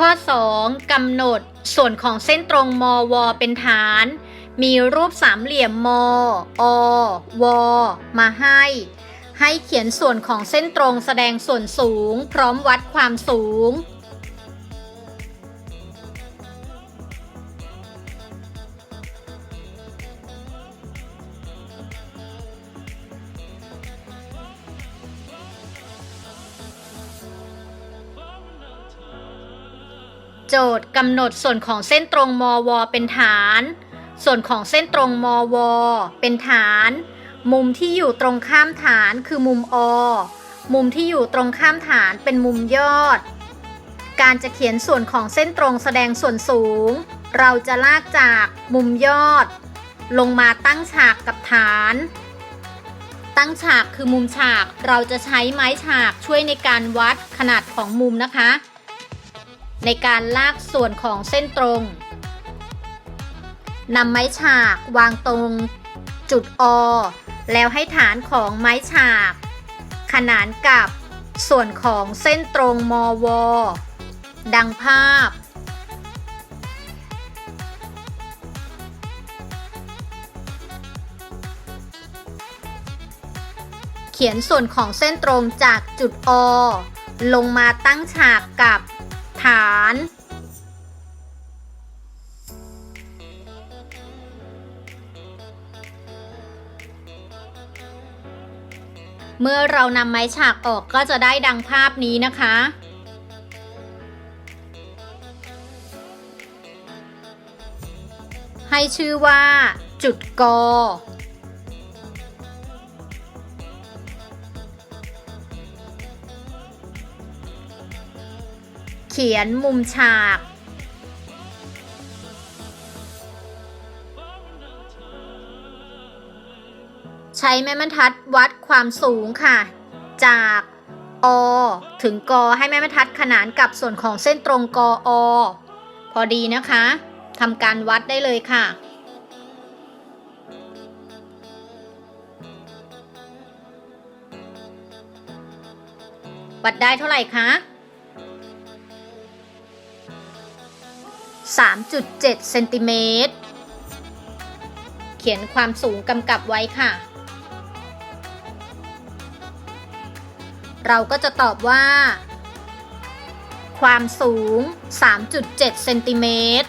ข้อ 2กำหนดส่วนของเส้นตรงมว เป็นฐาน มีรูปสามเหลี่ยมมอวมาให้ ให้เขียนส่วนของเส้นตรงแสดงส่วนสูง พร้อมวัดความสูง โจทย์กำหนดส่วนของเส้นตรงมว เป็นฐาน ส่วนของเส้นตรงมว เป็นฐาน มุมที่อยู่ตรงข้ามฐานคือมุมอ มุมที่อยู่ตรงข้ามฐานเป็นมุมยอด การจะเขียนส่วนของเส้นตรงแสดงส่วนสูง เราจะลากจากมุมยอด ลงมาตั้งฉากกับฐาน ตั้งฉากคือมุมฉาก เราจะใช้ไม้ฉากช่วยในการวัดขนาดของมุมนะคะ ในการลากส่วนของเส้นตรงนำไม้ฉากวางตรงจุดอแล้วให้ฐานของไม้ฉาก ขนานกับส่วนของเส้นตรงมว ดังภาพ เขียนส่วนของเส้นตรงจากจุดอลงมาตั้งฉากกับานเมื่อเรานำไม้ฉากออกก็จะได้ดังภาพนี้นะคะให้ชื่อว่าจุดกอ ขียนมุมฉาก ใช้แม่บรรทัดวัดความสูงค่ะ จากอถึงกอให้แม่บรรทัดขนานกับส่วนของเส้นตรงกออพอดีนะคะทำการวัดได้เลยค่ะวัดได้เท่าไหร่คะ 3.7เซนติเมตร เขียนความสูงกำกับไว้ค่ะ เราก็จะตอบว่า ความสูง 3.7เซนติเมตร